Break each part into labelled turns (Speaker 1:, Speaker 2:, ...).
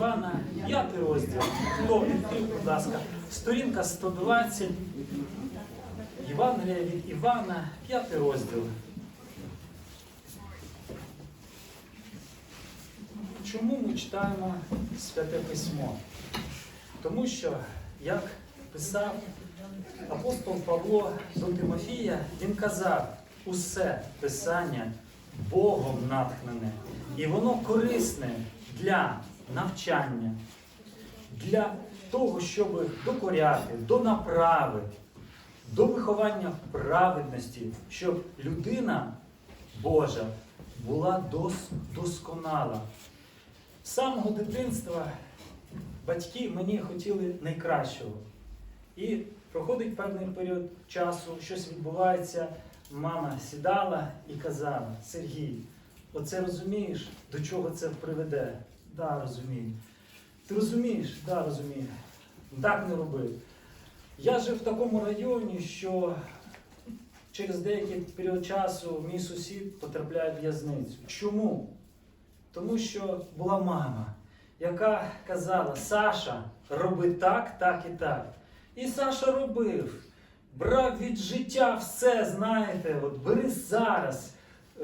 Speaker 1: Івана, п'ятий розділ. Хто відкрив, будь ласка, сторінка 120. Євангелія від Івана, п'ятий розділ. Чому ми читаємо Святе Письмо? Тому що, як писав апостол Павло до Тимофія, він казав, усе Писання Богом натхнене, і воно корисне для навчання, для того, щоб докоряти, до направи, до виховання праведності, щоб людина Божа була дос- досконала. З самого дитинства батьки мені хотіли найкращого. І проходить певний період часу, щось відбувається. Мама сідала і казала: Сергій, оце розумієш, до чого це приведе? Да, розумію. Ти розумієш? Да, розумію. Так не роби. Я жив в такому районі, що через деякий період часу мій сусід потрапляє в в'язницю. Чому? Тому що була мама, яка казала: Саша, роби так, так і так. І Саша робив. Брав від життя все, знаєте, от бери зараз.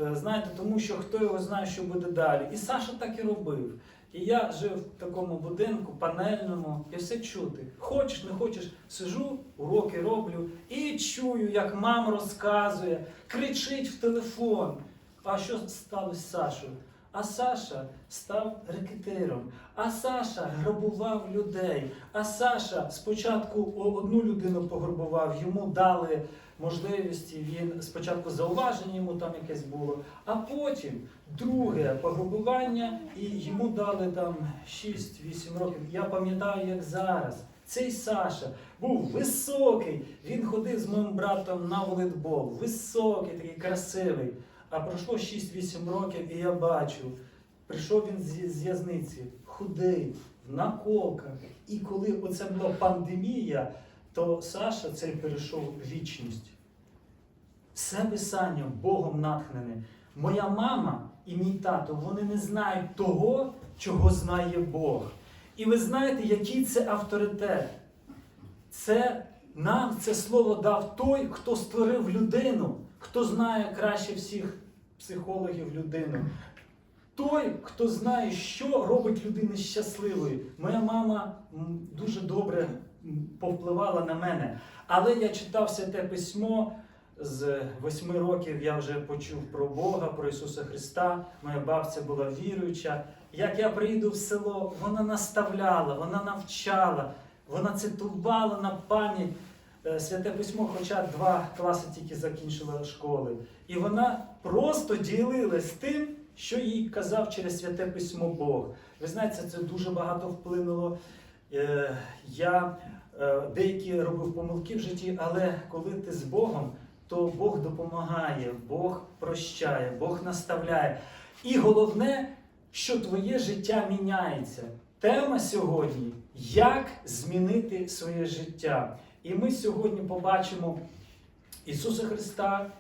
Speaker 1: Е, Знаєте, тому що хто його знає, що буде далі. І Саша так і робив. І я жив в такому будинку, панельному, і все чути. Хочеш, не хочеш, сижу, уроки роблю і чую, як мама розказує, кричить в телефон. А що сталося з Сашою? А Саша став рекетиром, а Саша грабував людей. А Саша спочатку одну людину пограбував, йому дали можливості. Він спочатку зауваження йому там якесь було, а потім друге пограбування, і йому дали там 6-8 років. Я пам'ятаю, як зараз. Цей Саша був високий. Він ходив з моїм братом на волейбол. Високий, такий красивий. А пройшло 6-8 років, і я бачу, прийшов він з, в'язниці, худий, в наколках. І коли оце була пандемія, то Саша цей перейшов вічність. Все писання Богом натхнене. Моя мама і мій тато вони не знають того, чого знає Бог. І ви знаєте, який це авторитет? Це нам це слово дав той, хто створив людину, хто знає краще всіх психологів людину. Той, хто знає, що робить людину щасливою. Моя мама дуже добре повпливала на мене. Але я читав святе письмо з восьми років. Я вже почув про Бога, про Ісуса Христа. Моя бабця була віруюча. Як я приїду в село, вона наставляла, вона навчала, вона цитувала на пам'ять святе письмо, хоча два класи тільки закінчила школи. І вона просто ділилась тим, що їй казав через святе письмо Бог. Ви знаєте, це дуже багато вплинуло. Е, Я е, деякі робив помилки в житті, але коли ти з Богом, то Бог допомагає, Бог прощає, Бог наставляє. І головне, що твоє життя міняється. Тема сьогодні як змінити своє життя. І ми сьогодні побачимо Ісуса Христа,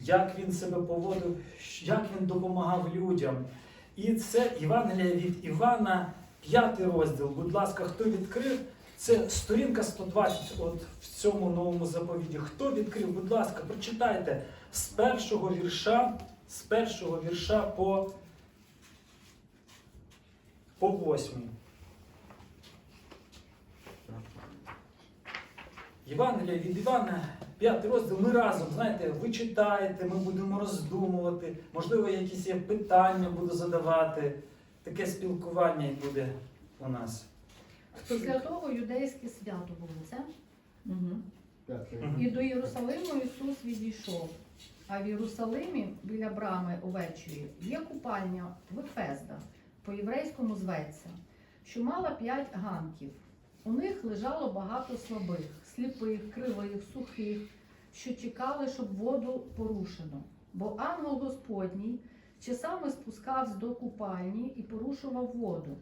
Speaker 1: як Він себе поводив, як Він допомагав людям. І це Євангелія від Івана, п'ятий розділ. Будь ласка, хто відкрив? Це сторінка 120 от в цьому новому заповіді. Хто відкрив? Будь ласка, прочитайте з першого вірша, з першого вірша по, по восьмий. Євангелія від Івана, п'ятий розділ. Ми разом, знаєте, ви читаєте, ми будемо роздумувати. Можливо, якісь є питання буду задавати. Таке спілкування буде у нас.
Speaker 2: Після того юдейське свято було це.
Speaker 1: Мгм.
Speaker 2: І до Єрусалиму Ісус відійшов. А в Єрусалимі біля брами овечої є купальня Вифезда, по-єврейському зветься, що мала п'ять ганків. У них лежало багато слабих, сліпих, кривих, сухих, що чекали, щоб воду порушено. Бо ангел Господній часами спускався до купальні і порушував воду.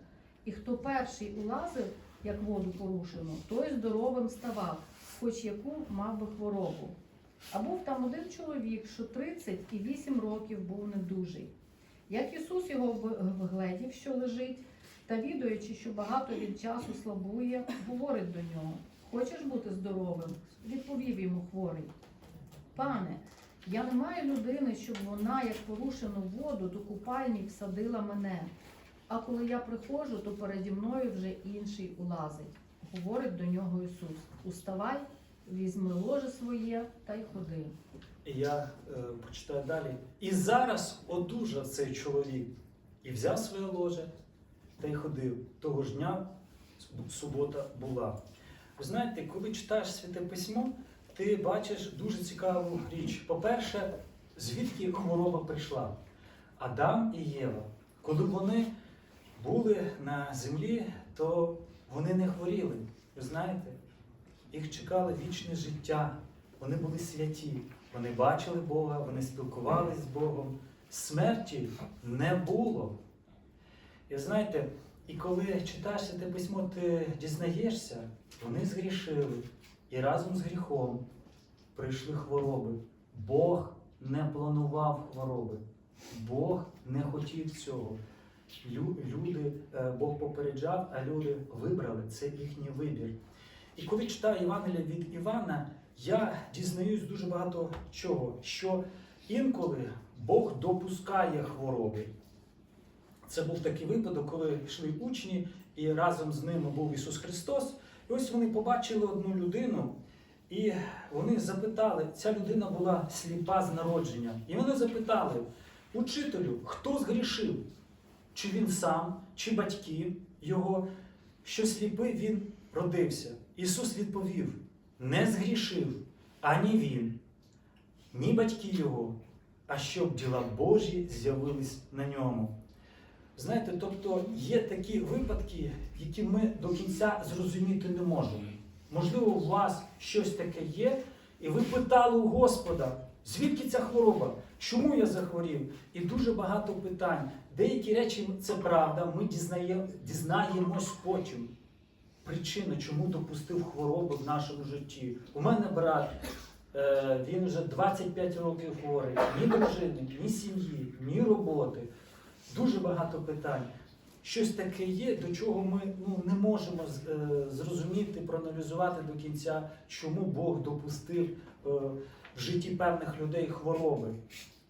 Speaker 2: І хто перший улазив, як воду порушено, той здоровим ставав, хоч яку мав би хворобу. А був там один чоловік, що 38 років був недужий. Як Ісус його вгледів, що лежить, Та відаючи, що багато він часу слабує, говорить до нього: Хочеш бути здоровим? Відповів йому хворий. Пане, я не маю людини, щоб вона, як порушену воду, до купальні всадила мене. А коли я приходжу, то переді мною вже інший улазить. Говорить до нього Ісус: Уставай, візьми ложе своє та й ходи.
Speaker 1: Я е, прочитаю далі. І зараз одужав цей чоловік і взяв своє ложе та й ходив. Того ж дня субота була. Ви знаєте, коли читаєш святе письмо, ти бачиш дуже цікаву річ. По-перше, звідки хвороба прийшла? Адам і Єва. Коли вони були на землі, то вони не хворіли. Ви знаєте, їх чекало вічне життя. Вони були святі. Вони бачили Бога, вони спілкувалися з Богом. Смерті не було. І знаєте, і коли читаєш це письмо, ти дізнаєшся, вони згрішили. І разом з гріхом прийшли хвороби. Бог не планував хвороби. Бог не хотів цього. Лю- Люди, е, Бог попереджав, а люди вибрали. Це їхній вибір. І коли читаю Євангелія від Івана, я дізнаюсь дуже багато чого, що інколи Бог допускає хвороби. Це був такий випадок, коли йшли учні, і разом з ними був Ісус Христос. І ось вони побачили одну людину, і вони запитали, ця людина була сліпа з народження. І вони запитали, учителю, хто згрішив? Чи він сам, чи батьки його, що сліпий він родився? Ісус відповів: не згрішив ані він, ні батьки його, а щоб діла Божі з'явились на ньому. Знаєте, тобто є такі випадки, які ми до кінця зрозуміти не можемо. Можливо, у вас щось таке є, і ви питали у Господа, звідки ця хвороба? Чому я захворів? І дуже багато питань. Деякі речі це правда, ми дізнає, дізнаємось потім. Причина, чому допустив хворобу в нашому житті. У мене брат, е, він вже 25 років хворий, ні дружини, ні сім'ї, ні роботи. Дуже багато питань. Щось таке є, до чого ми ну, не можемо е, зрозуміти, проаналізувати до кінця, чому Бог допустив е, в житті певних людей хвороби.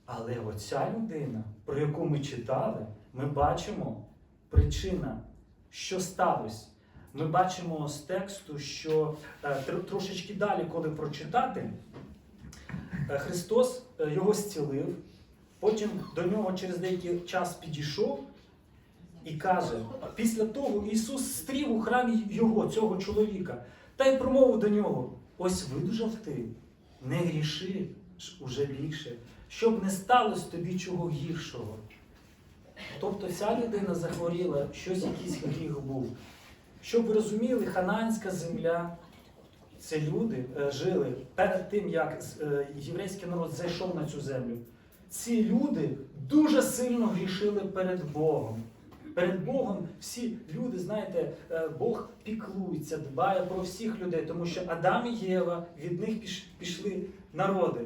Speaker 1: Але оця людина, про яку ми читали, ми бачимо причина, що сталося. Ми бачимо з тексту, що е, трошечки далі, коли прочитати, Христос його зцілив, потім до нього через деякий час підійшов і каже: після того Ісус стрів у храмі його, цього чоловіка, та й промовив до нього: ось видужав ти, не гріши уже більше, щоб не сталося тобі чого гіршого. Тобто ця людина захворіла, щось якийсь гріх був. Щоб ви розуміли, хананська земля, це люди е, жили перед тим, як е, єврейський народ зайшов на цю землю. Ці люди дуже сильно грішили перед Богом. Перед Богом всі люди, знаєте, е, Бог піклується, дбає про всіх людей, тому що Адам і Єва від них пішли народи.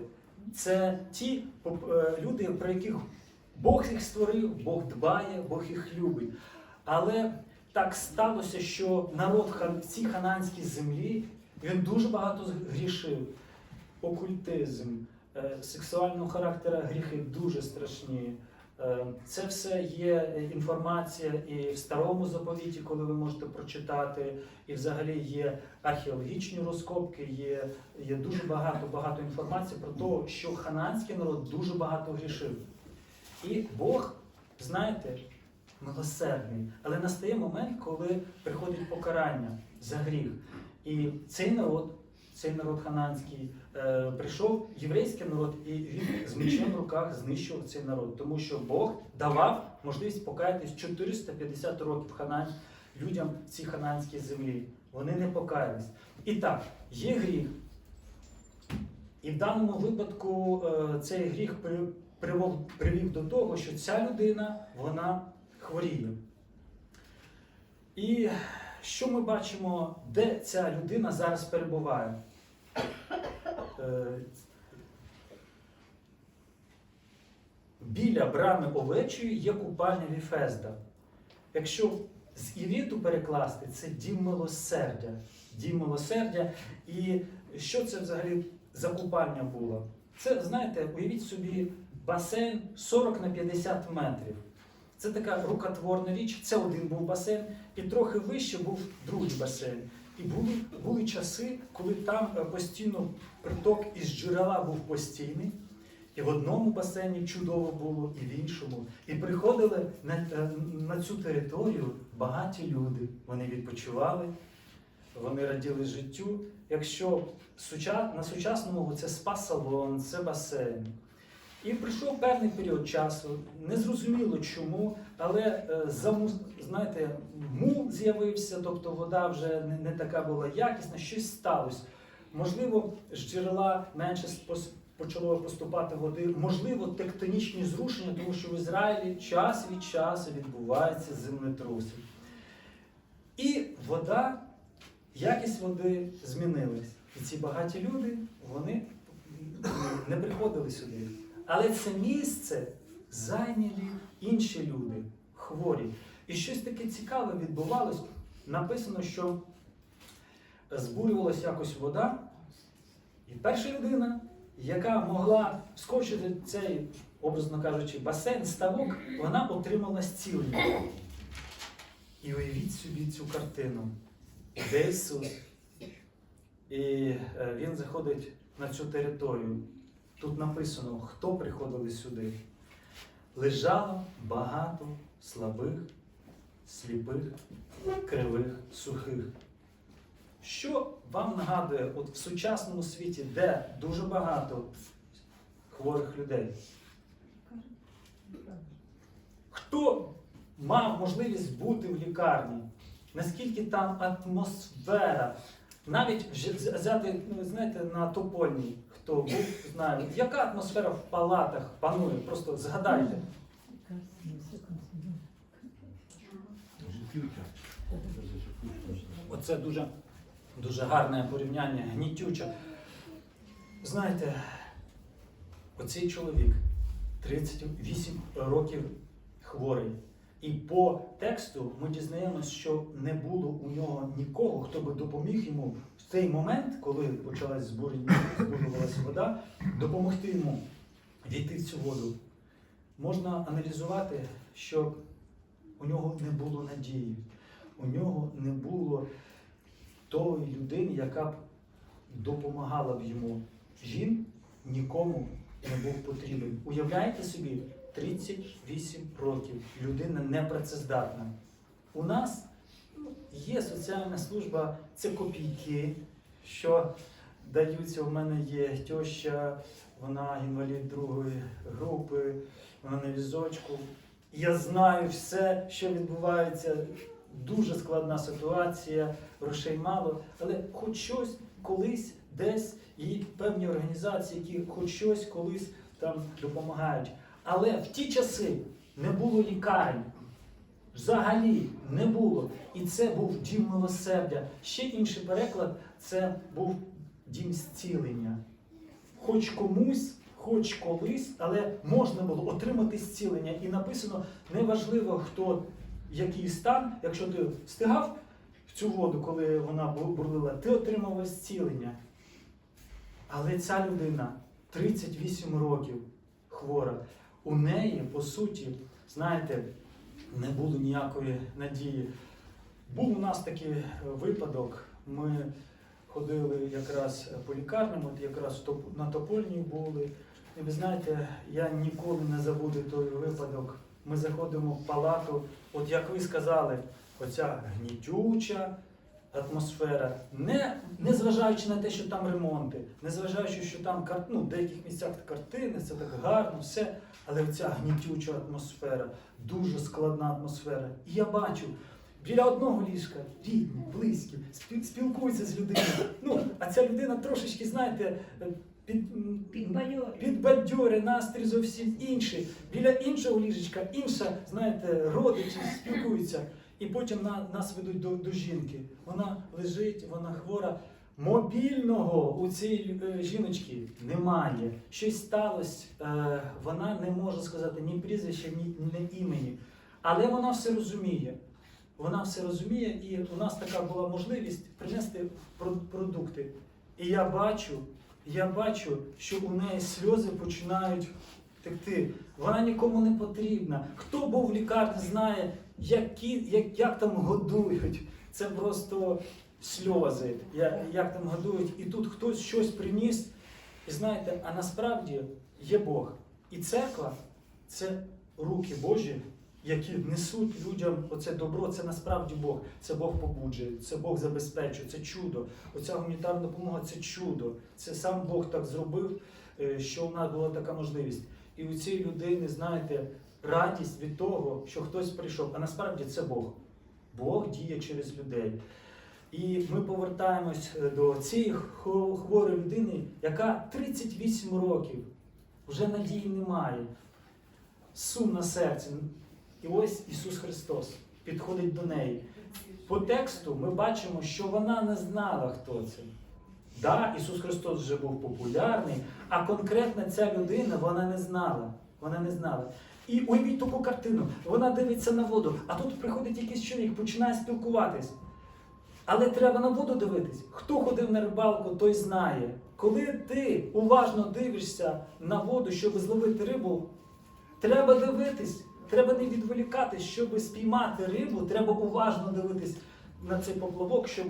Speaker 1: Це ті е, люди, про яких Бог їх створив, Бог дбає, Бог їх любить. Але так сталося, що народ в цій хананській землі він дуже багато грішив. Окультизм, сексуального характеру гріхи дуже страшні. Е, Це все є е, інформація і в старому заповіті, коли ви можете прочитати, і взагалі є археологічні розкопки, є, є дуже багато багато інформації про те, що хананський народ дуже багато грішив. І Бог, знаєте, милосердний. Але настає момент, коли приходить покарання за гріх. І цей народ, цей народ хананський, е, прийшов єврейський народ, і він з мечем в руках знищував цей народ, тому що Бог давав можливість покаятись 450 років ханань людям в цій хананській землі. Вони не покаялись. І так, є гріх. І в даному випадку е, цей гріх привів до того, що ця людина вона хворіє. І що ми бачимо, де ця людина зараз перебуває? Е, Біля брами овечої є купальня Віфезда. Якщо з івіту перекласти це дім милосердя. Дім милосердя. І що це взагалі за купальня було? Це, знаєте, уявіть собі басейн 40 на 50 метрів. Це така рукотворна річ. Це один був басейн, і трохи вище був другий басейн. І були, були часи, коли там е, постійно приток із джерела був постійний. І в одному басейні чудово було, і в іншому. І приходили на, е, на цю територію багаті люди. Вони відпочивали, вони раділи життю. Якщо на сучасному це спа-салон, це басейн. І прийшов певний період часу, незрозуміло чому, але е, заму, знаєте, мул з'явився, тобто вода вже не, не така була якісна, щось сталося. Можливо, з джерела менше почало поступати води, можливо, тектонічні зрушення, тому що в Ізраїлі час від часу відбуваються землетруси. І вода, якість води змінилась. І ці багаті люди, вони не приходили сюди. Але це місце зайняли інші люди, хворі. І щось таке цікаве відбувалось. Написано, що збурювалася якось вода, і перша людина, яка могла вскочити в цей, образно кажучи, басейн, ставок, вона отримала зцілення. І уявіть собі цю картину. Де Ісус? І е, він заходить на цю територію. Тут написано, хто приходили сюди. Лежало багато слабих, сліпих, кривих, сухих. Що вам нагадує от в сучасному світі, де дуже багато хворих людей? Хто мав можливість бути в лікарні? Наскільки там атмосфера? Навіть взяти, ну, знаєте, на Топольній, хто був, знає, яка атмосфера в палатах панує? Просто згадайте. Оце дуже, дуже гарне порівняння, гнітюче. Знаєте, оцей чоловік 38 років хворий. І по тексту ми дізнаємося, що не було у нього нікого, хто би допоміг йому цей момент, коли почалась збурювалася вода, допомогти йому війти в цю воду. Можна аналізувати, що у нього не було надії, у нього не було тої людини, яка б допомагала б йому. Він нікому не був потрібен. Уявляєте собі, 38 років людина непрацездатна. У нас є соціальна служба, це копійки, що даються. У мене є теща, вона інвалід другої групи, вона на візочку. Я знаю все, що відбувається. Дуже складна ситуація, грошей мало, але хоч щось колись десь і певні організації, які хоч щось колись там допомагають. Але в ті часи не було лікарень. Взагалі не було. І це був дім милосердя. Ще інший переклад це був дім зцілення. Хоч комусь, хоч колись, але можна було отримати зцілення. І написано: неважливо, хто який стан, якщо ти встигав в цю воду, коли вона бурлила, ти отримав зцілення. Але ця людина 38 років хвора. У неї, по суті, знаєте, не було ніякої надії. Був у нас такий е, випадок. Ми ходили якраз по лікарням, от якраз на Топольній були. І ви знаєте, я ніколи не забуду той випадок. Ми заходимо в палату, от як ви сказали, оця гнітюча атмосфера, не, не зважаючи на те, що там ремонти, не зважаючи, що там ну, в деяких місцях картини, це так гарно, все. Але оця гнітюча атмосфера, дуже складна атмосфера. І я бачу, біля одного ліжка рідні, близькі, спі- спілкуються з людиною. Ну, а ця людина трошечки, знаєте, під,
Speaker 3: підбадьорює,
Speaker 1: настрій зовсім інший. Біля іншого ліжечка, інша, знаєте, родичі спілкуються. І потім на, нас ведуть до, до жінки. Вона лежить, вона хвора. Мобільного у цієї е, жіночки немає. Щось сталося, е, вона не може сказати ні прізвища, ні, ні імені. Але вона все розуміє. вона все розуміє, і у нас така була можливість принести продукти. І я бачу, я бачу, що у неї сльози починають текти. Вона нікому не потрібна. Хто був в лікарні, знає, які, як, як там годують. Це просто сльози, як, як там годують. І тут хтось щось приніс. І знаєте, а насправді є Бог. І церква це руки Божі, які несуть людям оце добро. Це насправді Бог. Це Бог побуджує, це Бог забезпечує, це чудо. Оця гуманітарна допомога це чудо. Це сам Бог так зробив, е, що у нас була така можливість. І у цієї людини, знаєте, радість від того, що хтось прийшов. А насправді це Бог. Бог діє через людей. І ми повертаємось е, до цієї хворої людини, яка 38 років вже надії немає, сум на серці. І ось Ісус Христос підходить до неї. По тексту ми бачимо, що вона не знала, хто це. Да, Ісус Христос вже був популярний, а конкретно ця людина вона не знала. Вона не знала. І уявіть таку картину. Вона дивиться на воду, а тут приходить якийсь чоловік, починає спілкуватись. Але треба на воду дивитись. Хто ходив на рибалку, той знає. Коли ти уважно дивишся на воду, щоб зловити рибу, треба дивитись, треба не відволікатись, щоб спіймати рибу, треба уважно дивитись на цей поплавок, щоб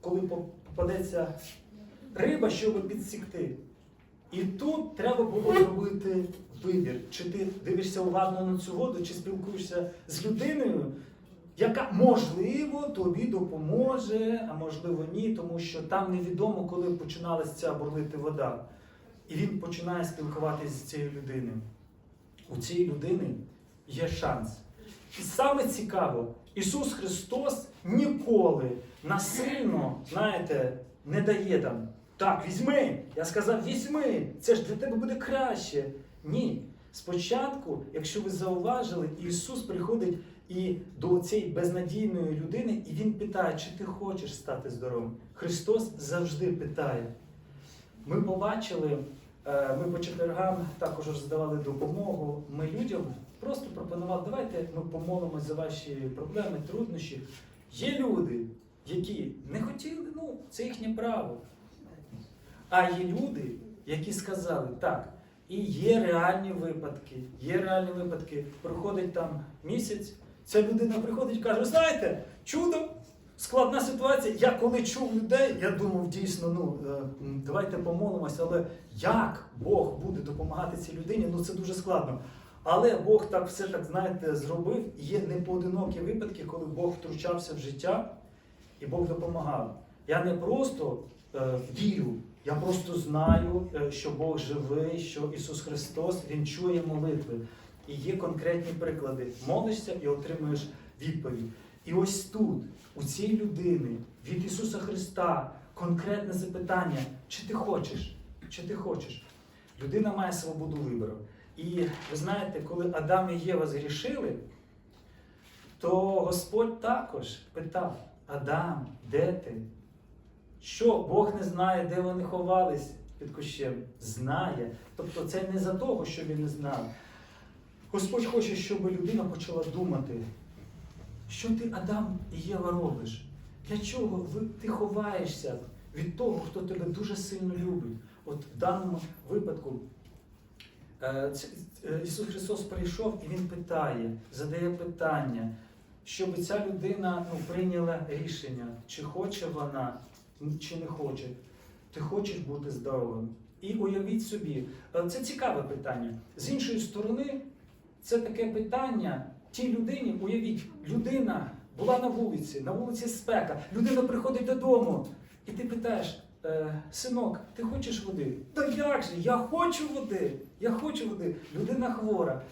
Speaker 1: коли попадеться риба, щоб підсікти. І тут треба було зробити вибір, чи ти дивишся уважно на цю воду, чи спілкуєшся з людиною, яка можливо тобі допоможе, а можливо ні, тому що там невідомо, коли починалася ця бурлити вода. І він починає спілкуватися з цією людиною. У цієї людини є шанс. І саме цікаво, Ісус Христос ніколи насильно, знаєте, не дає там. Так, візьми. Я сказав, візьми, це ж для тебе буде краще. Ні. Спочатку, якщо ви зауважили, Ісус приходить і до цієї безнадійної людини, і Він питає, чи ти хочеш стати здоровим. Христос завжди питає. Ми побачили, е, ми по четвергам також роздавали допомогу. Ми людям просто пропонували, давайте ми помолимось за ваші проблеми, труднощі. Є люди, які не хотіли, ну, це їхнє право. А є люди, які сказали, так, і є реальні випадки, є реальні випадки. Проходить там місяць, ця людина приходить і каже, знаєте, чудо, складна ситуація. Я коли чув людей, я думав, дійсно, ну е, давайте помолимося, але як Бог буде допомагати цій людині, ну це дуже складно. Але Бог так все так, знаєте, зробив. Є непоодинокі випадки, коли Бог втручався в життя і Бог допомагав. Я не просто е, вірю, я просто знаю, е, що Бог живий, що Ісус Христос Він чує молитви. І є конкретні приклади. Молишся і отримуєш відповідь. І ось тут, у цій людини, від Ісуса Христа, конкретне запитання: чи ти хочеш? Чи ти хочеш? Людина має свободу вибору. І ви знаєте, коли Адам і Єва згрішили, то Господь також питав: Адам, де ти? Що Бог не знає, де вони ховались під кущем? Знає. Тобто це не за того, що він не знав. Господь хоче, щоб людина почала думати, що ти, Адам і Єва, робиш? Для чого ти ховаєшся від того, хто тебе дуже сильно любить? От в даному випадку е, е, Ісус Христос прийшов і Він питає, задає питання, щоб ця людина ну, прийняла рішення, чи хоче вона, чи не хоче. Ти хочеш бути здоровим. І уявіть собі, е, це цікаве питання. З іншої сторони, це таке питання тій людині, уявіть, людина була на вулиці, на вулиці спека, людина приходить додому, і ти питаєш, е, синок, ти хочеш води? Та як же? Я хочу води, я хочу води. Людина хвора.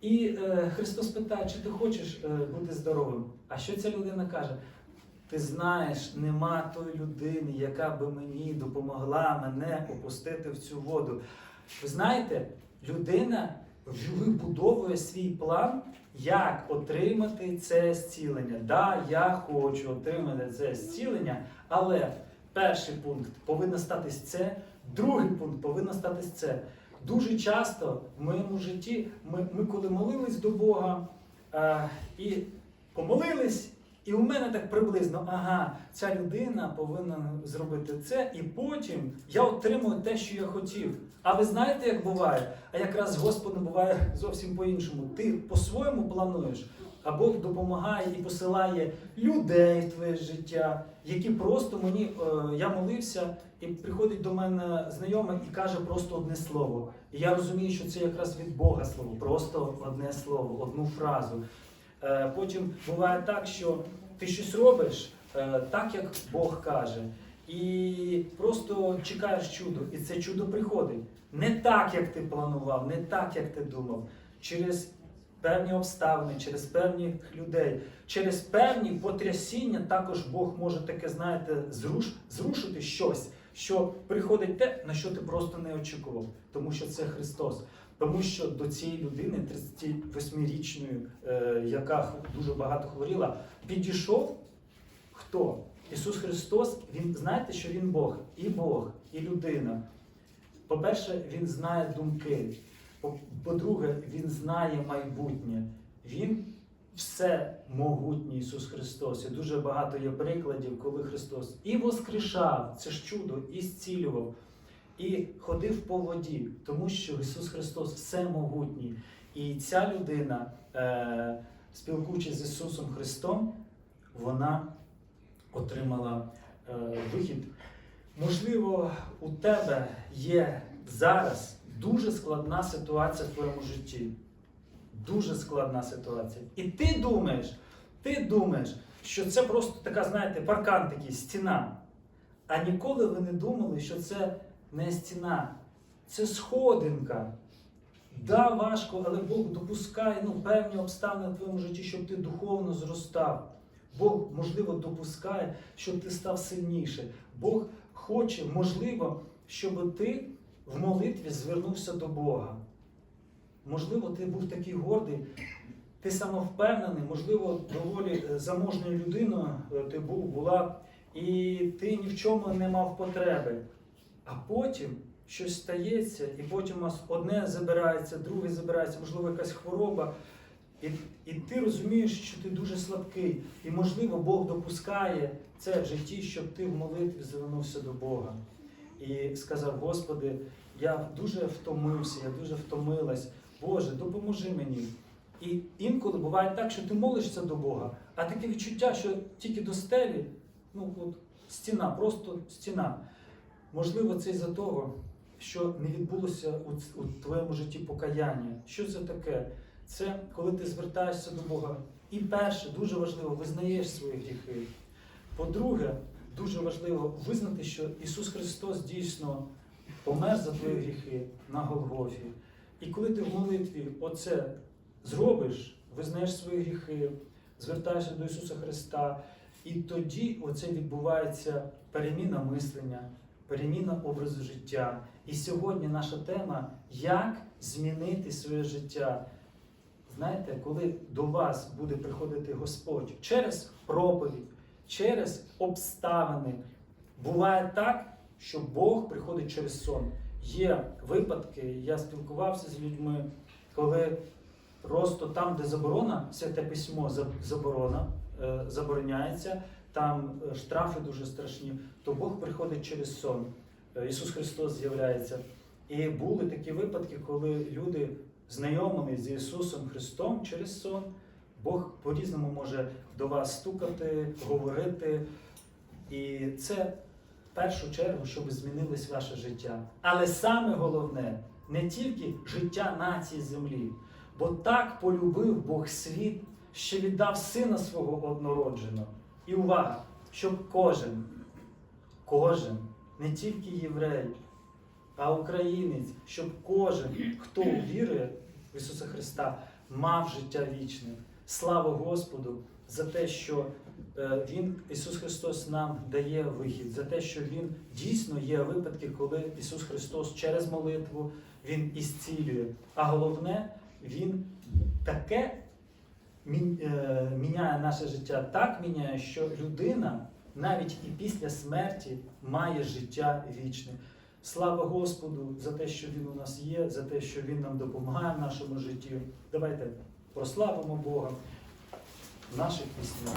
Speaker 1: І е, Христос питає, чи ти хочеш е, бути здоровим? А що ця людина каже? Ти знаєш, нема тої людини, яка би мені допомогла мене опустити в цю воду. Ви знаєте, людина вибудовує свій план, як отримати це зцілення. Да, я хочу отримати це зцілення, але перший пункт повинно статись це, другий пункт повинно статись це. Дуже часто в моєму житті, ми, ми коли молились до Бога, е, і помолились, і у мене так приблизно, ага, ця людина повинна зробити це, і потім я отримую те, що я хотів. А ви знаєте, як буває? А якраз з Господом буває зовсім по-іншому. Ти по-своєму плануєш, а Бог допомагає і посилає людей в твоє життя, які просто мені е, я молився, і приходить до мене знайомий і каже просто одне слово. І я розумію, що це якраз від Бога слово, просто одне слово, одну фразу. Е, Потім буває так, що ти щось робиш е, так, як Бог каже, і просто чекаєш чудо, і це чудо приходить. Не так, як ти планував, не так, як ти думав, через певні обставини, через певних людей, через певні потрясіння також Бог може таке, знаєте, зруш, зрушити щось, що приходить те, на що ти просто не очікував, тому що це Христос. Тому що до цієї людини, 38-річної, е, яка дуже багато хворіла, підійшов хто? Ісус Христос, Він знаєте, що Він Бог, і Бог, і людина. По-перше, Він знає думки. По- По-друге, Він знає майбутнє. Він все могутній Ісус Христос. І дуже багато є прикладів, коли Христос і воскрешав, це ж чудо, і зцілював, і ходив по воді, тому що Ісус Христос всемогутній. І ця людина, е, спілкуючись з Ісусом Христом, вона отримала е, вихід. Можливо, у тебе є зараз дуже складна ситуація в твоєму житті. Дуже складна ситуація. І ти думаєш, ти думаєш, що це просто така, знаєте, паркан такий, стіна. А ніколи ви не думали, що це не стіна, це сходинка. Да, важко, але Бог допускає ну, певні обставини в твоєму житті, щоб ти духовно зростав. Бог, можливо, допускає, щоб ти став сильніше. Бог хоче, можливо, щоб ти в молитві звернувся до Бога. Можливо, ти був такий гордий, ти самовпевнений, можливо, доволі е, заможною людиною е, ти був, була, і ти ні в чому не мав потреби. А потім щось стається, і потім у вас одне забирається, друге забирається, можливо, якась хвороба. І, і ти розумієш, що ти дуже слабкий. І, можливо, Бог допускає це в житті, щоб ти в молитві звернувся до Бога. І сказав: Господи, я дуже втомився, я дуже втомилась. Боже, допоможи мені. І інколи буває так, що ти молишся до Бога, а таке відчуття, що тільки до стелі, ну от стіна, просто стіна. Можливо, це із-за того, що не відбулося у, у твоєму житті покаяння. Що це таке? Це коли ти звертаєшся до Бога. І перше, дуже важливо, визнаєш свої гріхи. По-друге, дуже важливо визнати, що Ісус Христос дійсно помер за твої гріхи на Голгофі. І коли ти в молитві оце зробиш, визнаєш свої гріхи, звертаєшся до Ісуса Христа, і тоді оце відбувається переміна мислення, переміна образу життя. І сьогодні наша тема як змінити своє життя. Знаєте, коли до вас буде приходити Господь через проповідь, через обставини, буває так, що Бог приходить через сон. Є випадки, я спілкувався з людьми, коли просто там, де заборона, святе письмо заборона, е, забороняється, там е, штрафи дуже страшні, то Бог приходить через сон. Е, Ісус Христос з'являється. І були такі випадки, коли люди знайомились з Ісусом Христом через сон. Бог по-різному може до вас стукати, говорити. І це в першу чергу, щоб змінилось ваше життя. Але саме головне не тільки життя нації землі, бо так полюбив Бог світ, що віддав сина свого однородженого. І увага, щоб кожен, кожен, не тільки єврей, а українець, щоб кожен, хто вірує в Ісуса Христа, мав життя вічне. Слава Господу за те, що е, Він, Ісус Христос, нам дає вихід, за те, що Він дійсно є випадки, коли Ісус Христос через молитву Він ісцілює. А головне, Він таке міняє наше життя, так міняє, що людина навіть і після смерті має життя вічне. Слава Господу за те, що Він у нас є, за те, що Він нам допомагає в нашому житті. Давайте прославимо Бога. в наших піснях.